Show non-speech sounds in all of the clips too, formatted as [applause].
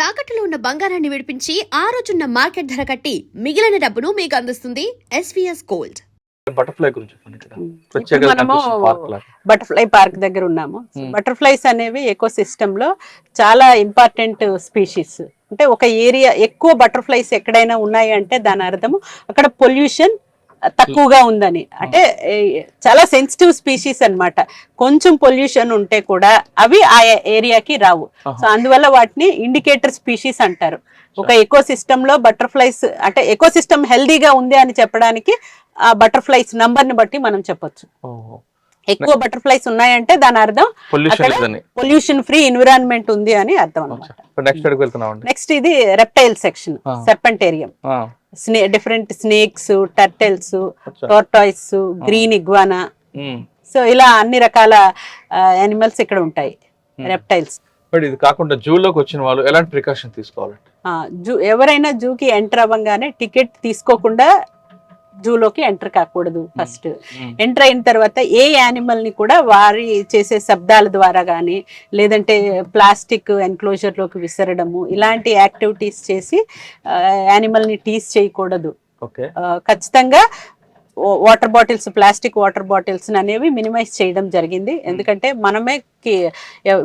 తాకట్టులో ఉన్న బంగారాన్ని విడిపించి ఆ రోజున్న మార్కెట్ ధర కట్టి మిగిలిన డబ్బును మీకు అందిస్తుంది ఎస్వీఎస్ గోల్డ్ బటర్ఫ్లై గురించి మనము బటర్ఫ్లై పార్క్ దగ్గర ఉన్నాము. Hmm. బటర్ఫ్లైస్ అనేవి ఎకో సిస్టమ్లో చాలా ఇంపార్టెంట్ స్పీషీస్. అంటే ఒక ఏరియా ఎక్కువ బటర్ఫ్లైస్ ఎక్కడైనా ఉన్నాయి అంటే దాని అర్థము అక్కడ పొల్యూషన్ తక్కువగా ఉందని. అంటే చాలా సెన్సిటివ్ స్పీషీస్ అన్నమాట. కొంచెం పొల్యూషన్ ఉంటే కూడా అవి ఆ ఏరియాకి రావు. సో అందువల్ల వాటిని ఇండికేటర్ స్పీషీస్ అంటారు. ఒక ఎకో సిస్టమ్లో బటర్ఫ్లైస్ అంటే ఎకో సిస్టమ్ హెల్దీగా ఉంది అని చెప్పడానికి ఆ బటర్ఫ్లైస్ నంబర్ని బట్టి మనం చెప్పొచ్చు. ఎక్కువ బటర్ఫ్లైస్ ఉన్నాయంటే దాని అర్థం పొల్యూషన్ అక్కడ లేదని పొల్యూషన్ ఫ్రీ ఎన్విరాన్మెంట్ ఉంది అని అర్థం అనమాట నెక్స్ట్ ఇది reptile section. Serpentarium స్నే different snakes turtles. Tortoise green iguana. So ఇలా అన్ని రకాల యానిమల్స్ ఇక్కడ ఉంటాయి Hmm. రెప్టైల్స్ బట్ ఇది కాకుండా జూలోకి వచ్చిన వాళ్ళు ఎలాంటి ప్రికాషన్ తీసుకోవాలండి జూ ఎవరైనా జూకి ఎంటర్ అవ్వగానే టికెట్ తీసుకోకుండా జూలోకి ఎంటర్ కాకూడదు ఫస్ట్. ఎంటర్ అయిన తర్వాత ఏ యానిమల్ని కూడా వారి చేసే శబ్దాల ద్వారా కానీ లేదంటే ప్లాస్టిక్ ఎన్క్లోజర్లోకి విసరడము ఇలాంటి యాక్టివిటీస్ చేసి యానిమల్ని టీస్ చేయకూడదు. ఖచ్చితంగా water bottles plastic water bottles అనేవి మినిమైజ్ చేయడం జరిగింది. ఎందుకంటే మనమే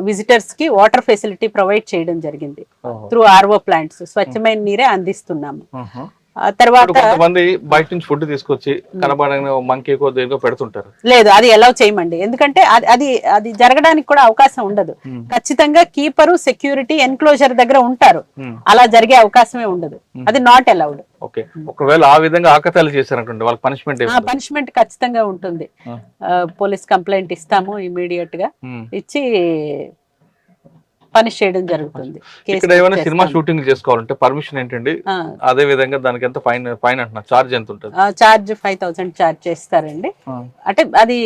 విజిటర్స్కి వాటర్ ఫెసిలిటీ ప్రొవైడ్ చేయడం జరిగింది. త్రూ ఆర్ఓ ప్లాంట్స్ స్వచ్ఛమైన నీరే అందిస్తున్నాము. తర్వాత కొంతమంది బయట నుంచి ఫుడ్ తీసుకొచ్చి కనబడని మంకీకో దేనికో పెడుతుంటారు. లేదు అది ఎలా చేయమండి. ఎందుకంటే అది అది జరగడానికి కూడా అవకాశం ఉండదు. Hmm. ఖచ్చితంగా కీపరు సెక్యూరిటీ ఎన్క్లోజర్ దగ్గర ఉంటారు. ఉమ్. అలా జరిగే అవకాశమే ఉండదు. అది నాట్ అలౌడ్ ఓకే ఒకవేళ ఆ విధంగా ఆకతాలు చేశారనుకోండి వాళ్ళకి పనిష్మెంట్ పనిష్మెంట్ ఖచ్చితంగా ఉంటుంది. పోలీస్ కంప్లైంట్ ఇస్తాము ఇమీడియట్గా. ఇచ్చి పనిష్ చేయడం జరుగుతుంది. ఇక్కడ ఏమైనా సినిమా. షూటింగ్ చేసుకోవాలంటే పర్మిషన్ ఏంటండి? అదే విధంగా దానికి ఎంత ఫైన్ ఫైన్ అంటున్నారు చార్జ్ ఎంత ఉంటుంది? ఆ, చార్జ్ ఫైవ్ థౌసండ్ చార్జ్ చేస్తారండి. అంటే అది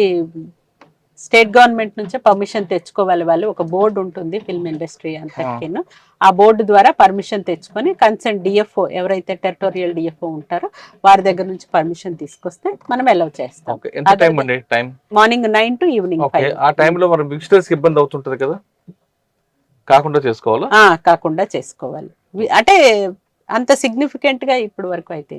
స్టేట్ గవర్నమెంట్ నుంచే పర్మిషన్ తెచ్చుకోవాలి వాళ్ళు. ఒక బోర్డు ఉంటుంది ఫిల్మ్ ఇండస్ట్రీ అంతటికిను. ఆ. బోర్డు ద్వారా పర్మిషన్ తెచ్చుకొని కన్సర్న్ డిఎఫ్ఓ ఎవరైతే టెరిటోరియల్ డిఎఫ్ఓ ఉంటారో వారి దగ్గర నుంచి పర్మిషన్ తీసుకొస్తే మనం అలౌ చేస్తాం. ఓకే. ఎంత టైం అండి time? Morning nine to evening ఆ టైంలో కి ఇబ్బంది అవుతుంటది కదా? కాకుండా చేసుకోవాలా? కాకుండా చేసుకోవాలి. అంటే అంత సిగ్నిఫికెంట్గా ఇప్పుడు వరకు అయితే.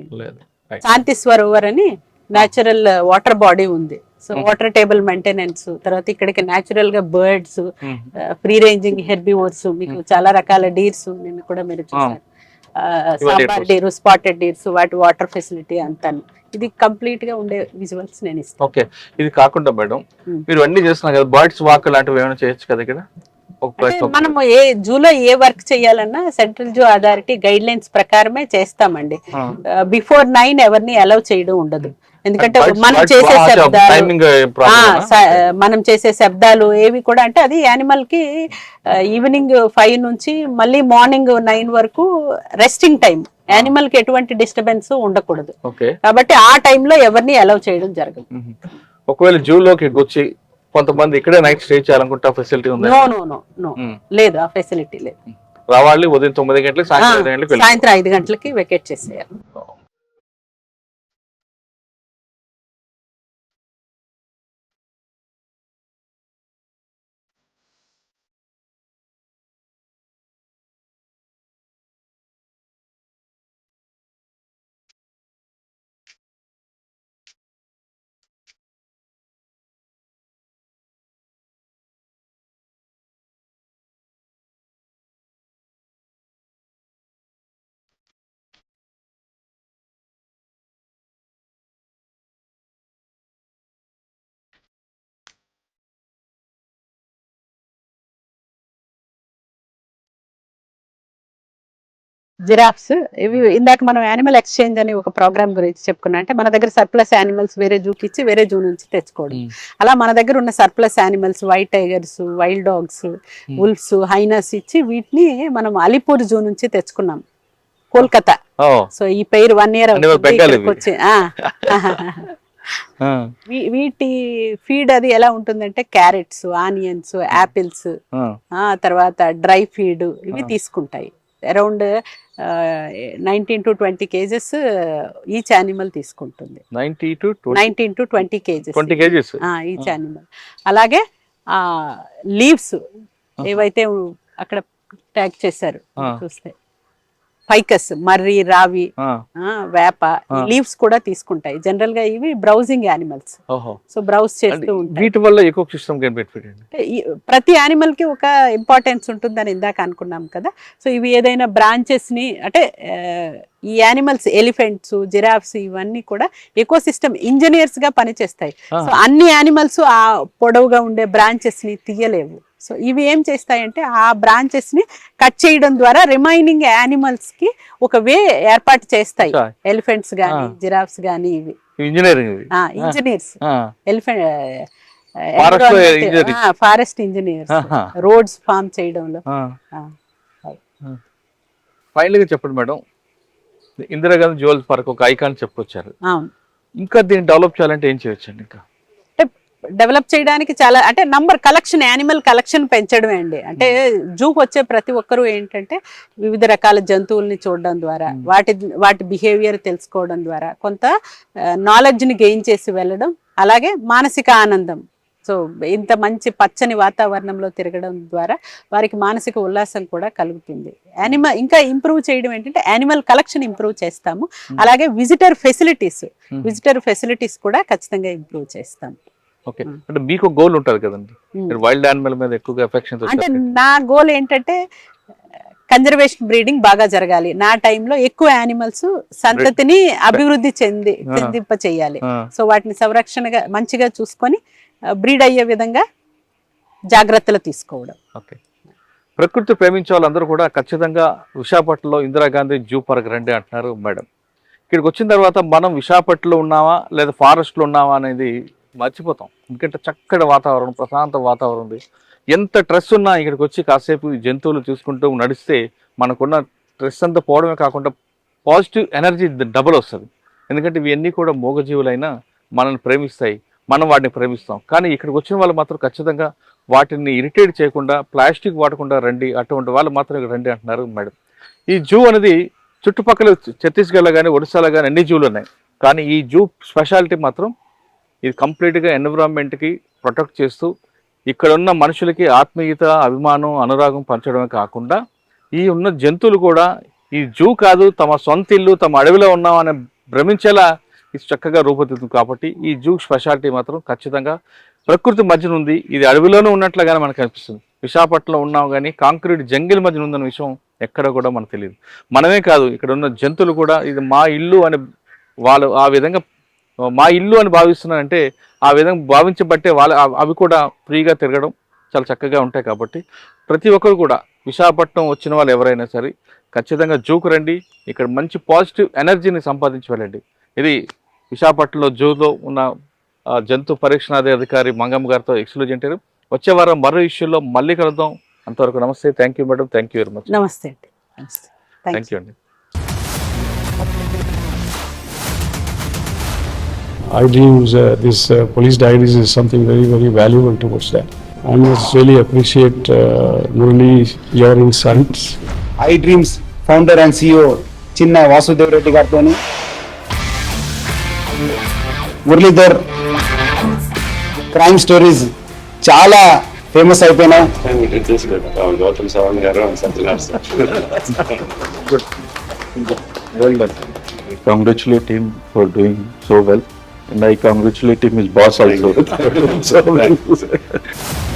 శాంతి స్వరోవర్ అని న్యాచురల్ వాటర్ బాడీ ఉంది. సో. వాటర్ టేబుల్ మెయింటెనెన్స్ తర్వాత ఇక్కడికి న్యాచురల్గా బర్డ్స్. ఫ్రీ రేంజింగ్ హెర్బివోర్స్ మీకు చాలా రకాల డీర్స్ నిన్న కూడా మీరు చూసారు. Sambar deers. Deer spotted deers వాటి వాటర్ ఫెసిలిటీ అంతాను. ఇది కంప్లీట్గా ఉండే విజువల్స్ నేను ఇస్తాను. ఓకే ఇది కాకుండా మేడం ఉమ్. మీరు అన్ని చేస్తున్నారు కదా బర్డ్స్ వాక్ లాంటివి ఏమైనా చేయొచ్చు కదా ఇక్కడ? మనము ఏ జూలో ఏ వర్క్ చేయాలన్నా central zoo authority guidelines ప్రకారమే చేస్తామండి. బిఫోర్ నైన్ ఎవరిని అలౌ చేయడం ఉండదు. ఎందుకంటే మనం చేసే శబ్దాలు మనం చేసే శబ్దాలు ఏవి కూడా అంటే అది యానిమల్కి ఈవినింగ్ ఫైవ్ నుంచి మళ్ళీ మార్నింగ్ నైన్ వరకు రెస్టింగ్ టైం యానిమల్కి ఎటువంటి డిస్టర్బెన్స్ ఉండకూడదు. కాబట్టి ఆ టైంలో ఎవరిని అలౌ చేయడం జరగదు. ఒకవేళ జూలోకి వచ్చి కొంతమంది ఇక్కడే నైట్ స్టే చేయాలనుకుంటే ఫెసిలిటీ ఉంది? నో నో నో నో లేదు ఆ ఫెసిలిటీ లేదు. రావాలి ఉదయం తొమ్మిది గంటలకు సాయంత్రం ఐదు గంటలకు సాయంత్రం ఐదు గంటలకి వెకేట్ చేసేయాలి. జిరాఫ్స్ ఇవి ఇందాక మనం యానిమల్ ఎక్స్చేంజ్ అని ఒక ప్రోగ్రామ్ గురించి చెప్పుకున్నా అంటే మన దగ్గర సర్ప్లస్ యానిమల్స్ వేరే జూకి ఇచ్చి వేరే జూ నుంచి తెచ్చుకోవడం మ్మ్. అలా మన దగ్గర ఉన్న surplus animals white tigers wild dogs wolves hyenas ఇచ్చి వీటిని మనం అలీపూర్ జూ నుంచి తెచ్చుకున్నాం కోల్కతా. సో ఈ పేరు వన్ ఇయర్. వచ్చి [laughs] [laughs] వీటి ఫీడ్ అది ఎలా ఉంటుందంటే క్యారెట్స్ ఆనియన్స్ యాపిల్స్ ఆ. ఆ తర్వాత డ్రై ఫీడ్ ఇవి. తీసుకుంటాయి around nineteen to twenty kgs each animal తీసుకుంటుంది. 90 to nineteen to twenty kgs. Twenty kgs? Each animal అలాగే ఆ లీవ్స్ ఏవైతే అక్కడ ట్యాగ్ చేశారు. చూస్తే. ఫైకస్ మర్రి రావి వేప. లీవ్స్ కూడా తీసుకుంటాయి. జనరల్గా ఇవి బ్రౌజింగ్ యానిమల్స్ సో బ్రౌజ్ చేస్తూ ఉంటాయి. వీటి వల్ల ఎక్కువ సిస్టమ్ ప్రతి యానిమల్కి ఒక ఇంపార్టెన్స్ ఉంటుందని ఇందాక అనుకున్నాం కదా. సో ఇవి ఏదైనా బ్రాంచెస్ని అంటే ఈ యానిమల్స్ ఎలిఫెంట్స్ జిరాఫ్స్ ఇవన్నీ కూడా ఎకో సిస్టమ్ ఇంజనీర్స్గా పనిచేస్తాయి. సో అన్ని యానిమల్స్ ఆ పొడవుగా ఉండే బ్రాంచెస్ని తీయలేవు. సో ఇవి ఏం చేస్తాయంటే ఆ బ్రాంచెస్ని కట్ చేయడం ద్వారా రిమైనింగ్ యానిమల్స్కి ఒక వే ఏర్పాటు చేస్తాయి. ఎలిఫెంట్స్ గానీ ఆ. జిరాఫ్స్ గానీ ఇవి. Engineering engineers elephant. Forest engineers. Roads form చేయడంలో. ఆ. ఆ. ఫైనల్గా చెప్పండి మేడం. ఇందిరాగాంధీ జ్యువెల్స్ పార్క్ ఒక ఐకాన్ చెప్పొచ్చారు ఇంకా దీన్ని డెవలప్ చేయాలంటే ఏం చేయొచ్చండి ఇంకా? డెవలప్ చేయడానికి చాలా అంటే నంబర్ కలెక్షన్ యానిమల్ కలెక్షన్ పెంచడమే అండి. అంటే జూకి వచ్చే ప్రతి ఒక్కరూ ఏంటంటే వివిధ రకాల జంతువుల్ని చూడడం ద్వారా వాటి వాటి బిహేవియర్ తెలుసుకోవడం ద్వారా కొంత నాలెడ్జ్ని గెయిన్ చేసి వెళ్ళడం అలాగే మానసిక ఆనందం. సో ఇంత మంచి పచ్చని వాతావరణంలో తిరగడం ద్వారా వారికి మానసిక ఉల్లాసం కూడా కలుగుతుంది. యానిమల్ ఇంకా ఇంప్రూవ్ చేయడం ఏంటంటే యానిమల్ కలెక్షన్ ఇంప్రూవ్ చేస్తాము. అలాగే విజిటర్ ఫెసిలిటీస్ విజిటర్ ఫెసిలిటీస్ కూడా ఖచ్చితంగా ఇంప్రూవ్ చేస్తాం. ఓకే. అంటే మీకు గోల్ ఉంటుంది కదండి. వైల్డ్ యానిమల్ మీద ఎక్కువగా ఎఫెక్షన్ అంటే నా గోల్ ఏంటంటే కన్జర్వేషన్ బ్రీడింగ్ బాగా జరగాలి. నా టైంలో ఎక్కువ యానిమల్స్ సంతతిని అభివృద్ధి చెంది. చెందింప చేయాలి. సో వాటిని సంరక్షణగా మంచిగా చూసుకొని బ్రీడ్ అయ్యే విధంగా జాగ్రత్తలు తీసుకోవడం. ఓకే. ప్రకృతి ప్రేమించే వాళ్ళందరూ కూడా ఖచ్చితంగా విశాఖపట్నంలో ఇందిరాగాంధీ జూ పార్క్ రండి అంటున్నారు మేడం. ఇక్కడికి వచ్చిన తర్వాత మనం విశాఖపట్నంలో ఉన్నామా లేదా ఫారెస్ట్లో ఉన్నామా అనేది మర్చిపోతాం. ఎందుకంటే చక్కటి వాతావరణం ప్రశాంత వాతావరణం ఉంది. ఎంత స్ట్రెస్ ఉన్నా ఇక్కడికి వచ్చి కాసేపు జంతువులు చూసుకుంటూ నడిస్తే మనకున్న స్ట్రెస్ అంతా పోవడమే కాకుండా పాజిటివ్ ఎనర్జీ డబుల్ వస్తుంది. ఎందుకంటే ఇవన్నీ కూడా మూగజీవులైనా మనల్ని ప్రేమిస్తాయి. మనం వాటిని ప్రేమిస్తాం. కానీ ఇక్కడికి వచ్చిన వాళ్ళు మాత్రం ఖచ్చితంగా వాటిని ఇరిటేట్ చేయకుండా ప్లాస్టిక్ వాడకుండా రండి అటువంటి వాళ్ళు మాత్రం ఇక్కడ రండి అంటున్నారు మేడం. ఈ జూ అనేది చుట్టుపక్కల ఛత్తీస్గఢ్లో కానీ ఒడిశాలో కానీ అన్ని జూలు ఉన్నాయి. కానీ ఈ జూ స్పెషాలిటీ మాత్రం ఇది కంప్లీట్గా ఎన్విరాన్మెంట్కి ప్రొటెక్ట్ చేస్తూ ఇక్కడ ఉన్న మనుషులకి ఆత్మీయత అభిమానం అనురాగం పంచడమే కాకుండా ఈ ఉన్న జంతువులు కూడా ఈ జూ కాదు తమ సొంత ఇల్లు తమ అడవిలో ఉన్నామని భ్రమించేలా ఇది చక్కగా రూపుదిద్దుతుంది కాబట్టి ఈ జూ స్పెషాలిటీ మాత్రం ఖచ్చితంగా ప్రకృతి మధ్యన ఉంది. ఇది అడవిలోనే ఉన్నట్లుగానే మనకు అనిపిస్తుంది. విశాఖపట్నంలో ఉన్నాం కానీ కాంక్రీట్ జంగిల్ మధ్యన ఉందన్న విషయం ఎక్కడ కూడా మనకు తెలియదు. మనమే కాదు ఇక్కడ ఉన్న జంతువులు కూడా ఇది మా ఇల్లు అని వాళ్ళు ఆ విధంగా మా ఇల్లు అని భావిస్తున్నారంటే ఆ విధంగా భావించబట్టే వాళ్ళ అవి- కూడా ఫ్రీగా తిరగడం చాలా చక్కగా ఉంటాయి కాబట్టి ప్రతి ఒక్కరు కూడా విశాఖపట్నం వచ్చిన వాళ్ళు ఎవరైనా సరే ఖచ్చితంగా జూకు రండి. ఇక్కడ మంచి పాజిటివ్ ఎనర్జీని సంపాదించి వెళ్ళండి. ఇది విశాఖపట్నంలో జూలో ఉన్న జంతు పరీక్షణాధి అధికారి మంగమ్మ గారితో ఎక్స్క్లూజ్ ఇంటారు వచ్చే వారం మరో ఇష్యూలో మళ్ళీ కలుద్దాం. అంతవరకు నమస్తే. Thank you madam. Thank you very much. నమస్తే అండి. థ్యాంక్ యూ అండి. I dreams, uh, this uh, police diaries is something very, very valuable towards that. I must really appreciate uh, Murali, your insights. I dreams founder and CEO Chinna Vasudev Reddy గారితో Muralidhar crime stories చాలా famous అయిపోయినాయి And it is good. Uh, Gautam Savan garu and Satyanar sir. Well and I congratulate him, his boss also. [laughs] [laughs]